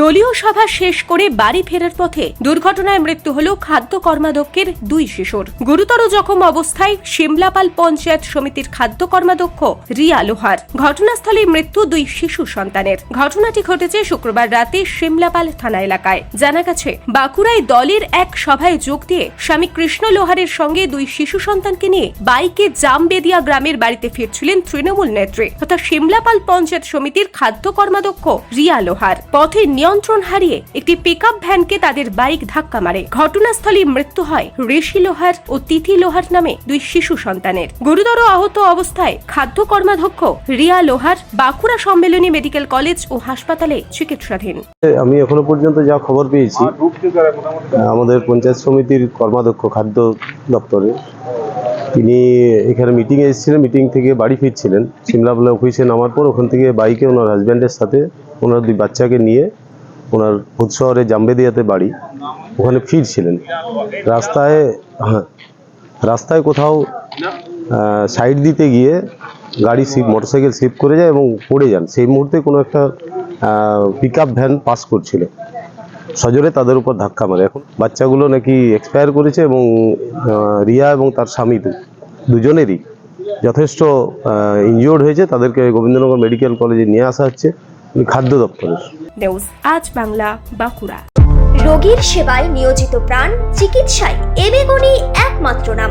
দলীয় সভা শেষ করে বাড়ি ফেরার পথে দুর্ঘটনায় মৃত্যু হল খাদ্য কর্মাধ্যক্ষের দুই শিশুর। গুরুতর জখম অবস্থায় সিমলাপাল পঞ্চায়েত সমিতির খাদ্য কর্মাধ্যক্ষ রিয়া লোহার। ঘটনাস্থলে মৃত্যু দুই শিশু সন্তানের। ঘটনাটি ঘটেছে শুক্রবার রাতে সিমলাপাল থানা এলাকায়। জানা গেছে, বাঁকুড়ায় দলের এক সভায় যোগ দিয়ে স্বামী কৃষ্ণ লোহারের সঙ্গে দুই শিশু সন্তানকে নিয়ে বাইকে জামবেদিয়া গ্রামের বাড়িতে ফিরছিলেন তৃণমূল নেত্রী, তথা সিমলাপাল পঞ্চায়েত সমিতির খাদ্য কর্মাধ্যক্ষ রিয়া লোহার। পথে নিয়ন্ত্রণ হারিয়ে একটি পিকআপ ভ্যানকে তাদের বাইক ধাক্কা মারে। ঘটনাস্থলে মৃত্যু হয় ঋষি লোহার ও তিথি লোহার নামে দুই শিশু সন্তানের। গুরুতর আহত অবস্থায় খাদ্য কর্মাধ্যক্ষ রিয়া লোহার বাঁকুড়া সম্মেলনী মেডিকেল কলেজ ও হাসপাতালে চিকিৎসাধীন। আমি এখনও পর্যন্ত যা খবর পেয়েছি আমাদের পঞ্চায়েত সমিতির কর্মাধ্যক্ষ খাদ্য দপ্তরে। তিনি এখানে মিটিংয়ে এসেছিলেন মিটিং থেকে বাড়ি ফিরছিলেন। সিমলাপালা অফিসে নামার পর ওখান থেকে বাইকে ওনার হাজব্যান্ডের সাথে ওনার দুই বাচ্চাকে নিয়ে ওনার ভূত শহরে জাম্বেদিয়াতে বাড়ি, ওখানে ফিরছিলেন। রাস্তায় হ্যাঁ রাস্তায় কোথাও সাইড দিতে গিয়ে গাড়ি সিপ মোটরসাইকেল স্লিপ করে যায় এবং পড়ে যান। সেই মুহূর্তে কোনো একটা পিক ভ্যান পাস করছিল। সজোরে তাদের উপর ধাক্কা মারে। এখন বাচ্চাগুলো নাকি এক্সপায়ার করেছে এবং রিয়া এবং তার স্বামী দুজনেরই যথেষ্ট ইনজিওর্ড হয়েছে। তাদেরকে গোবিন্দনগর মেডিকেল কলেজে নিয়ে আসা হচ্ছে। খাদ্য দপ্তরের। নিউজ আজ বাংলা বাঁকুড়া। রোগীর সেবায় নিয়োজিত প্রাণ চিকিৎসায় এবেগুনি একমাত্র নাম।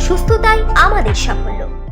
সুস্থতাই আমাদের সাফল্য।